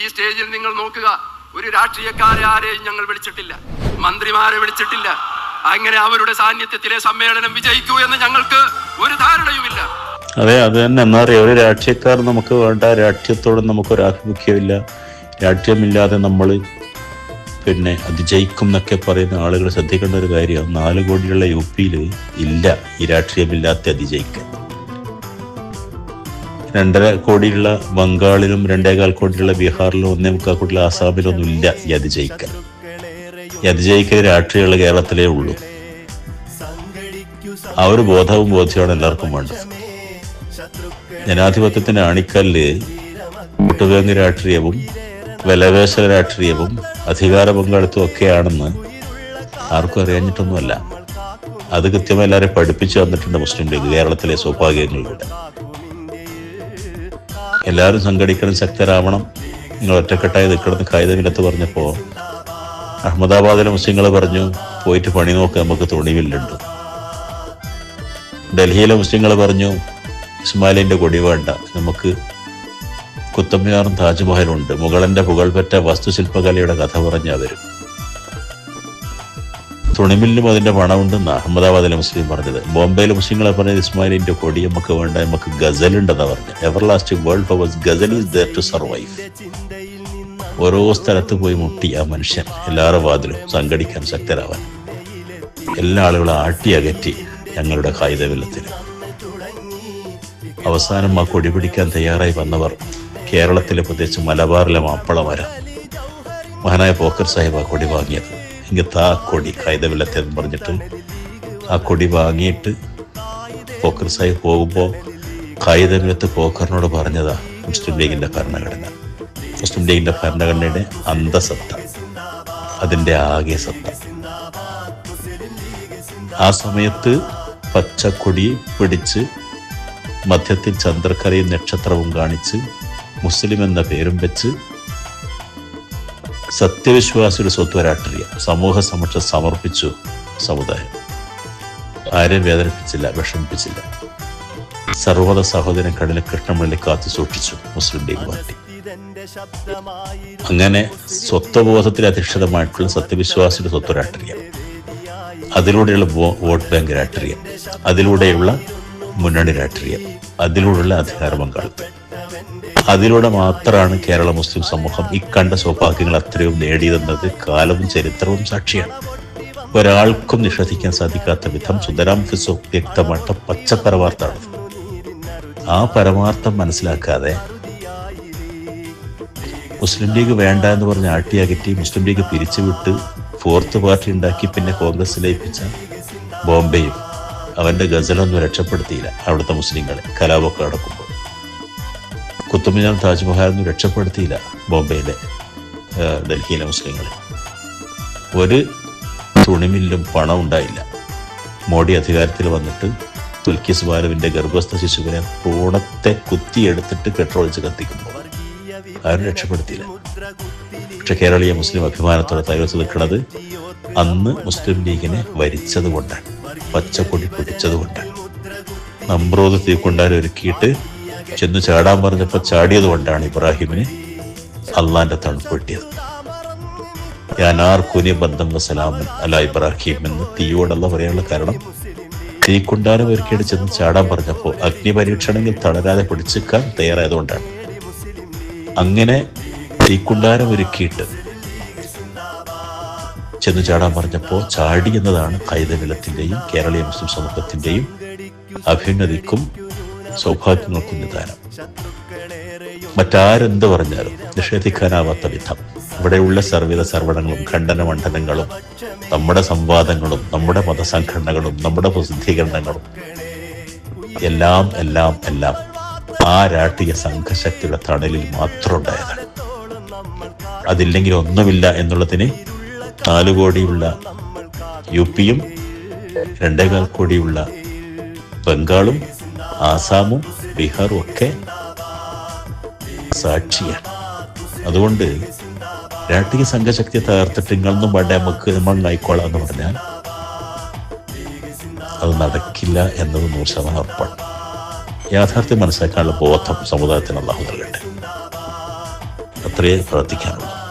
ഈ സ്റ്റേജിൽ നിങ്ങൾ നോക്കുക ഒരു രാഷ്ട്രീയക്കാരെ ആരെയും ഞങ്ങൾ വിളിച്ചിട്ടില്ല. മന്ത്രിമാരെ വിളിച്ചിട്ടില്ല. അങ്ങനെ അവരുടെ സാന്നിധ്യത്തിലെ സമ്മേളനം വിജയിക്കൂ എന്ന് ഞങ്ങൾക്ക് ഒരു ധാരണയുമില്ല. അതെ അത് തന്നെ. എന്നാ ഒരു രാഷ്ട്രീയക്കാർ നമുക്ക് വേണ്ട രാഷ്ട്രീയത്തോടും നമുക്ക് ഒരു ആഭിമുഖ്യമില്ല രാഷ്ട്രീയമില്ലാതെ നമ്മൾ പിന്നെ അത് ജയിക്കും എന്നൊക്കെ പറയുന്ന ആളുകൾ ശ്രദ്ധിക്കേണ്ട ഒരു കാര്യം നാല് കോടിയുള്ള യു പിയിൽ ഇല്ല ഈ രാഷ്ട്രീയമില്ലാത്ത അതിജയിക്കാൻ. രണ്ടര കോടിയുള്ള ബംഗാളിലും രണ്ടേകാൽ കോടിയുള്ള ബീഹാറിലും ഒന്നേ മുക്കാൽ കോടിയുള്ള ആസാമിലൊന്നും ഇല്ല ഈ അതിജയിക്കാൻ ഈ അതിജയിക്കൽ രാഷ്ട്രീയമുള്ള കേരളത്തിലേ ഉള്ളൂ. ആ ഒരു ബോധവും ബോധ്യമാണ് എല്ലാവർക്കും വേണ്ടത്. ജനാധിപത്യത്തിന്റെ അണിക്കല്ല് കൂട്ടുവേങ്ങ് രാഷ്ട്രീയവും വിലവേശ രാഷ്ട്രീയവും അധികാര പങ്കാളിത്തവും ഒക്കെയാണെന്ന് ആർക്കും അറിയാഞ്ഞിട്ടൊന്നുമല്ല. അത് കൃത്യമായി എല്ലാവരെയും പഠിപ്പിച്ചു വന്നിട്ടുണ്ട് മുസ്ലിം ലീഗ് കേരളത്തിലെ സൗഭാഗ്യങ്ങളിലൂടെ. എല്ലാവരും സംഘടിക്കണം ശക്തരാവണം. നിങ്ങൾ ഒറ്റക്കെട്ടായി നിൽക്കണമെന്ന് കായികമില്ലത്ത് പറഞ്ഞപ്പോൾ അഹമ്മദാബാദിലെ മുസ്ലിങ്ങൾ പറഞ്ഞു പോയിട്ട് പണി നോക്ക് നമുക്ക് തുണിവില്ലുണ്ട്. ഡൽഹിയിലെ മുസ്ലിങ്ങൾ പറഞ്ഞു ഇസ്മായിലിന്റെ കൊടി വേണ്ട നമുക്ക് കുത്തമ്മിനാറും താജ്മഹലുണ്ട് ഉണ്ട്. മുഗളന്റെ പുകൾപെറ്റ വാസ്തുശില്പകലയുടെ കഥ പറഞ്ഞ അവരും തുണിമില്ലും അതിന്റെ പണമുണ്ടെന്ന് അഹമ്മദാബാദിലെ മുസ്ലിം പറഞ്ഞത്. ബോംബെയിലെ മുസ്ലിങ്ങളെ പറഞ്ഞത് ഇസ്മായിലിന്റെ കൊടി നമുക്ക് വേണ്ട നമുക്ക് ഗസൽ ഉണ്ടെന്ന് പറഞ്ഞത്. എവർ ലാസ്റ്റ് വേൾഡ് പവേഴ്സ് ഗസൽ ഈസ് ദർ ടു സർവൈവ് ഓരോ സ്ഥലത്ത് പോയി മുട്ടി ആ മനുഷ്യൻ എല്ലാവരുടെ വാതിലും സംഘടിക്കാൻ ശക്തരാവാൻ. എല്ലാ ആളുകളും ആട്ടി അകറ്റി ഞങ്ങളുടെ കായികവില്ലത്തിന് അവസാനം ആ കൊടി പിടിക്കാൻ തയ്യാറായി വന്നവർ കേരളത്തിലെ പ്രത്യേകിച്ച് മലബാറിലെ മാപ്പിളമാരാണ് മഹാനായ പോക്കർ സാഹിബ് ആ കൊടി വാങ്ങിയത്. ഇങ്ങനത്തെ ആ കൊടി കായികവില്ലത്തെ എന്ന് പറഞ്ഞിട്ട് ആ കൊടി വാങ്ങിയിട്ട് പോക്കർ സാഹിബ് പോകുമ്പോൾ കായികവില്ലത്ത് പോക്കറിനോട് പറഞ്ഞതാ മുസ്ലിം ലീഗിന്റെ ഭരണഘടന. മുസ്ലിം ലീഗിന്റെ ഭരണഘടനയുടെ അന്തസത്ത. അതിന്റെ ആകെ സത്ത. ആ സമയത്ത് പച്ചക്കൊടി പിടിച്ച് മധ്യത്തിൽ ചന്ദ്രക്കരയും നക്ഷത്രവും കാണിച്ച് മുസ്ലിം എന്ന പേരും വെച്ച് സത്യവിശ്വാസിയുടെ സ്വത്വ രാഷ്ട്രീയം സമൂഹ സമക്ഷം സമർപ്പിച്ചു സമുദായം. ആരെയും വേദനിപ്പിച്ചില്ല വിഷമിപ്പിച്ചില്ല. സർവത സഹോദരൻ കടലിൽ കൃഷ്ണമള്ളി കാത്തു സൂക്ഷിച്ചു മുസ്ലിം ലീഗ് പാർട്ടി. അങ്ങനെ സ്വത്വബോധത്തിൽ അധിഷ്ഠിതമായിട്ടുള്ള സത്യവിശ്വാസിയുടെ സ്വത്വ രാഷ്ട്രീയം അതിലൂടെയുള്ള വോട്ട് ബാങ്ക് രാഷ്ട്രീയം അതിലൂടെയുള്ള മുന്നണി രാഷ്ട്രീയം അതിലൂടെയുള്ള അധികാര പങ്കാളിത്തം. അതിലൂടെ മാത്രമാണ് കേരള മുസ്ലിം സമൂഹം ഇക്കണ്ട സൗഭാഗ്യങ്ങൾ അത്രയും നേടിയതെന്നത് കാലവും ചരിത്രവും സാക്ഷിയാണ്. ഒരാൾക്കും നിഷേധിക്കാൻ സാധിക്കാത്ത വിധം സുന്ദരാം ഫിസോ വ്യക്തമായിട്ട പച്ച പരമാർത്ഥമാണ് ആ പരമാർത്ഥം മനസ്സിലാക്കാതെ മുസ്ലിം ലീഗ് വേണ്ട എന്ന് പറഞ്ഞ് ആട്ടിയകറ്റി മുസ്ലിം ലീഗ് പിരിച്ചുവിട്ട് ഫോർത്ത് പാർട്ടി ഉണ്ടാക്കി പിന്നെ കോൺഗ്രസ് ലയിപ്പിച്ച ബോംബെയും അവന്റെ ഗസലൊന്നും രക്ഷപ്പെടുത്തിയില്ല അവിടുത്തെ മുസ്ലിങ്ങളെ കലാപൊക്കെ നടക്കുമ്പോൾ. കുത്തുമിനാർ താജ്മഹലൊന്നും രക്ഷപ്പെടുത്തിയില്ല ബോംബെയിലെ ഡൽഹിയിലെ മുസ്ലിങ്ങളെ. ഒരു തുണിമില്ലും പണം ഉണ്ടായില്ല. മോഡി അധികാരത്തിൽ വന്നിട്ട് തുൽക്കിസ് ബാലുവിന്റെ ഗർഭസ്ഥ ശിശുവിനെ പൂണത്തെ കുത്തിയെടുത്തിട്ട് പെട്രോൾ ഒഴിച്ച് കത്തിക്കുമ്പോൾ ആരും രക്ഷപ്പെടുത്തിയില്ല. പക്ഷെ കേരളീയ മുസ്ലിം അഭിമാനത്തോടെ തൈവസ് നിൽക്കുന്നത് അന്ന് മുസ്ലിം ലീഗിനെ വരിച്ചത് കൊണ്ടാണ് പച്ചക്കൊടി പൊടിച്ചത് കൊണ്ടാണ് നമ്പ്രോത് തീക്കൊണ്ടാൽ ഒരുക്കിയിട്ട് ചെന്ന് ചാടാൻ പറഞ്ഞപ്പോൾ ചാടിയത് കൊണ്ടാണ് ഇബ്രാഹിമിന് അള്ളാന്റെ തണുപ്പ് കിട്ടിയത്. ഞാൻ കുനി ബന്ധം വസലാമൻ അല്ല ഇബ്രാഹിം എന്ന് തീയോടല്ല പറയാനുള്ള കാരണം തീക്കുണ്ടാരം ഒരുക്കിയിട്ട് ചെന്ന് ചാടാൻ പറഞ്ഞപ്പോൾ അഗ്നി പരീക്ഷണമെങ്കിൽ തളരാതെ പിടിച്ചേക്കാൻ തയ്യാറായതുകൊണ്ടാണ്. അങ്ങനെ തീക്കുണ്ടാരം ഒരുക്കിയിട്ട് ചെന്ന് ചാടാൻ പറഞ്ഞപ്പോൾ ചാടി എന്നതാണ് കൈതവിലത്തിന്റെയും കേരളീയ മുസ്ലിം സമൂഹത്തിന്റെയും അഭ്യുന്നതിക്കും സൗഭാഗ്യങ്ങൾക്കും താരം മറ്റാരെന്ത് പറഞ്ഞാലും നിഷേധിക്കാനാവാത്ത വിധം. ഇവിടെയുള്ള സർവിത സർവണങ്ങളും ഖണ്ഡന മണ്ഡലങ്ങളും നമ്മുടെ സംവാദങ്ങളും നമ്മുടെ മതസംഘടനകളും നമ്മുടെ പ്രസിദ്ധീകരണങ്ങളും എല്ലാം എല്ലാം എല്ലാം ആ രാഷ്ട്രീയ സംഘശക്തിയുടെ തണലിൽ മാത്രം ഉണ്ടായതാണ്. അതില്ലെങ്കിൽ ഒന്നുമില്ല എന്നുള്ളതിന് നാല് കോടിയുള്ള യു പിയും രണ്ടേകാൽ കോടിയുള്ള ബംഗാളും ആസാമും ബീഹാറും ഒക്കെ സാക്ഷിയാണ്. അതുകൊണ്ട് രാഷ്ട്രീയ സംഘശക്തിയെ തകർത്തിട്ട് നിങ്ങളൊന്നും വേണ്ട നമുക്ക് നമ്മളായിക്കോളാം എന്ന് പറഞ്ഞാൽ അത് നടക്കില്ല എന്നത് നൂറ് ശതമാനം ഉറപ്പാണ്. യാഥാർത്ഥ്യം മനസ്സിലാക്കാനുള്ള ബോധം സമുദായത്തിന് അള്ളാഹു നൽകട്ടെ. അത്രയേ പ്രാർത്ഥിക്കാനുള്ളൂ.